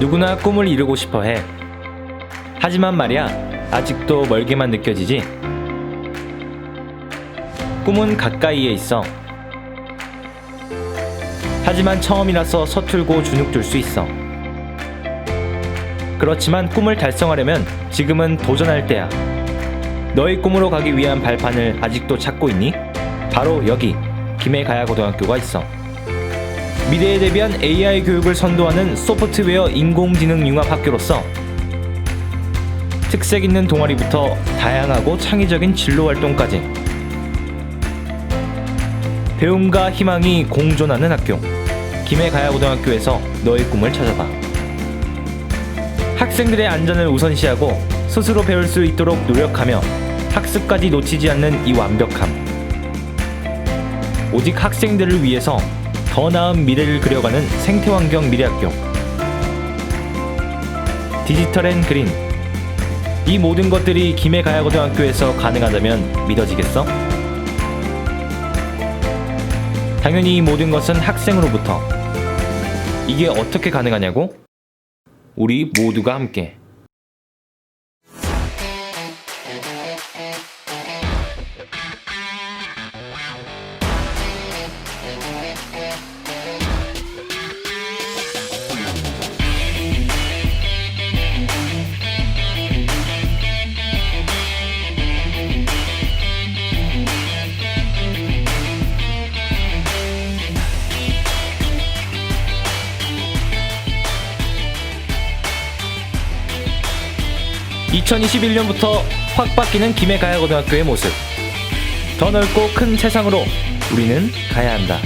누구나 꿈을 이루고 싶어 해. 하지만 말이야, 아직도 멀게만 느껴지지? 꿈은 가까이에 있어. 하지만 처음이라서 서툴고 주눅들 수 있어. 그렇지만 꿈을 달성하려면 지금은 도전할 때야. 너의 꿈으로 가기 위한 발판을 아직도 찾고 있니? 바로 여기 김해가야고등학교가 있어. 미래에 대비한 AI 교육을 선도하는 소프트웨어 인공지능 융합 학교로서 특색 있는 동아리부터 다양하고 창의적인 진로 활동까지 배움과 희망이 공존하는 학교. 김해 가야고등학교에서 너의 꿈을 찾아봐. 학생들의 안전을 우선시하고 스스로 배울 수 있도록 노력하며 학습까지 놓치지 않는 이 완벽함. 오직 학생들을 위해서 더 나은 미래를 그려가는 생태환경 미래학교 디지털 앤 그린 이 모든 것들이 김해 가야고등학교에서 가능하다면 믿어지겠어? 당연히 이 모든 것은 학생으로부터 이게 어떻게 가능하냐고? 우리 모두가 함께 2021년부터 확 바뀌는 김해 가야고등학교의 모습. 더 넓고 큰 세상으로 우리는 가야 한다.